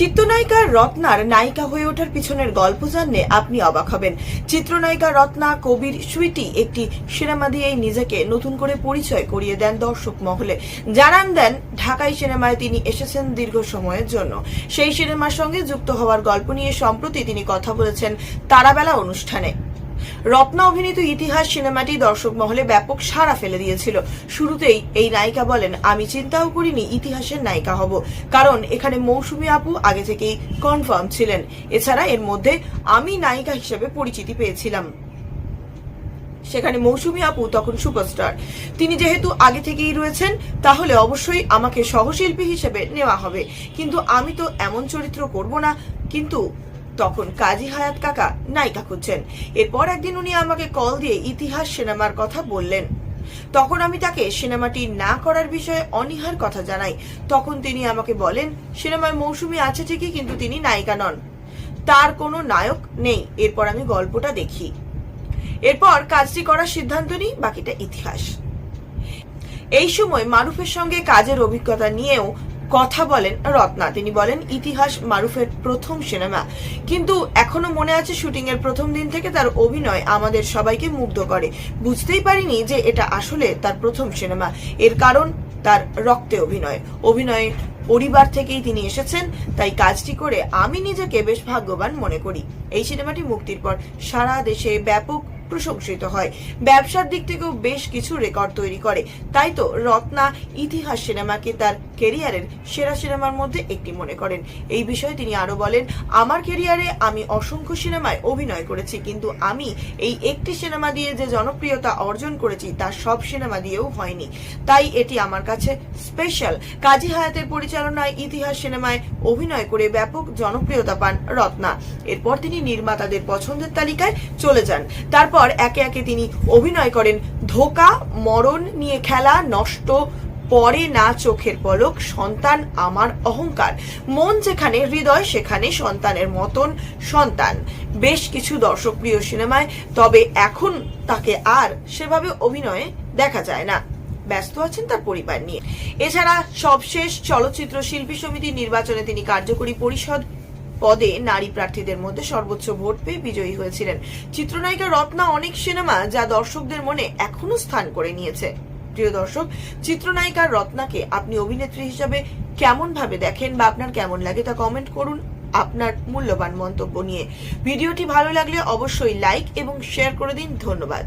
চিত্রনায়িকা রত্নার নায়িকা হয়ে ওঠার পিছনের গল্প জানলে আপনি অবাক হবেন। চিত্রনায়িকা রত্না, কবির সুইটি একটি সিনেমা দিয়েই নিজেকে নতুন করে পরিচয় করিয়ে দেন দর্শক মহলে। জানান দেন, ঢাকাই সিনেমায় তিনি এসেছেন দীর্ঘ সময়ের জন্য। সেই সিনেমার সঙ্গে যুক্ত হওয়ার গল্প নিয়ে সম্প্রতি তিনি কথা বলেছেন তারাবেলা অনুষ্ঠানে। রত্না অভিনীত ইতিহাস সিনেমাটি দর্শক মহলে ব্যাপক সাড়া ফেলে দিয়েছিল। শুরুতেই এই নায়িকা বলেন, আমি চিন্তাও করিনি ইতিহাসের নায়িকা হব। কারণ এখানে মৌসুমী আপু আগে থেকেই কনফার্ম ছিলেন। এছাড়া এর মধ্যে আমি নায়িকা হিসেবে পরিচিতি পেয়েছিলাম। সেখানে মৌসুমী আপু তখন সুপারস্টার। তিনি যেহেতু আগে থেকেই রয়েছেন, তাহলে অবশ্যই আমাকে সহশিল্পী হিসেবে নেওয়া হবে। কিন্তু আমি তো এমন চরিত্র করব না। কিন্তু তখন কাজী হায়াত কাকা নায়িকা খুঁজছেন। এরপর একদিন উনি আমাকে কল দিয়ে ইতিহাস সিনেমার কথা বললেন। তখন আমি তাকে সিনেমাটি না করার বিষয়ে অনীহার কথা জানাই। তখন তিনি আমাকে বলেন সিনেমায় মৌসুমী আছে ঠিকই, কিন্তু তিনি নায়িকা নন। তার কোনো নায়ক নেই। এরপর আমি গল্পটা দেখি। এরপর কাজটি করার সিদ্ধান্ত নিই, বাকিটা ইতিহাস। এই সময় মারুফের সঙ্গে কাজের অভিজ্ঞতা নিয়েও কথা বলেন রত্না। তিনি বলেন, ইতিহাস মারুফের প্রথম সিনেমা। কিন্তু এখনও মনে আছে শুটিং এর প্রথম দিন থেকে তার অভিনয় আমাদের সবাইকে মুগ্ধ করে। বুঝতেই পারিনি যে এটা আসলে তার প্রথম সিনেমা। এর কারণ তার রক্তে অভিনয়। অভিনয়ে পরিবার থেকেই তিনি এসেছেন, তাই কাজটি করে আমি নিজেকে বেশ ভাগ্যবান মনে করি। এই সিনেমাটি মুক্তির পর সারা দেশে ব্যাপক প্রশংসিত হয়। ব্যবসার দিক থেকেও বেশ কিছু রেকর্ড তৈরি করে। তাই তো রত্না ইতিহাস সিনেমাকে তার কেরিয়ারের সেরা সিনেমার মধ্যে একটি মনে করেন। এই বিষয়ে তিনি আরও বলেন, আমার কেরিয়ারে আমি অসংখ্য সিনেমায় অভিনয় করেছি, কিন্তু আমি এই একটি সিনেমা দিয়ে যে জনপ্রিয়তা অর্জন করেছি, তা সব সিনেমা দিয়েও হয়নি। তাই এটি আমার কাছে স্পেশাল। কাজী হায়াতের পরিচালনায় ইতিহাস সিনেমায় অভিনয় করে ব্যাপক জনপ্রিয়তা পান রত্না। এরপর তিনি নির্মাতাদের পছন্দের তালিকায় চলে যান। তারপর একে একে তিনি অভিনয় করেন। ধোকা, মরণ নিয়ে খেলা, নষ্ট, পরে না চোখের পলক, সন্তান আমার অহংকার। মন যেখানে, হৃদয় সেখানে, সন্তানের মতন সন্তান। বেশ কিছু দর্শকপ্রিয় সিনেমায়, তবে এখন তাকে আর সেভাবে অভিনয়ে দেখা যায় না। ব্যস্ত আছেন তার পরিবার নিয়ে। এছাড়া সবশেষ চলচ্চিত্র শিল্পী সমিতির নির্বাচনে তিনি কার্যকরী পরিষদ পদে নারী প্রার্থীদের মধ্যে সর্বোচ্চ ভোট পেয়ে বিজয়ী হয়েছিলেন। চিত্রনায়িকা রত্না অনেক সিনেমা যা দর্শকদের মনে এখনও স্থান করে নিয়েছে। প্রিয় দর্শক, চিত্রনায়িকা রত্নাকে আপনি অভিনেত্রী হিসাবে কেমন ভাবে দেখেন বা আপনার কেমন লাগে তা কমেন্ট করুন আপনার মূল্যবান মন্তব্য নিয়ে। ভিডিওটি ভালো লাগলে অবশ্যই লাইক এবং শেয়ার করে দিন। ধন্যবাদ।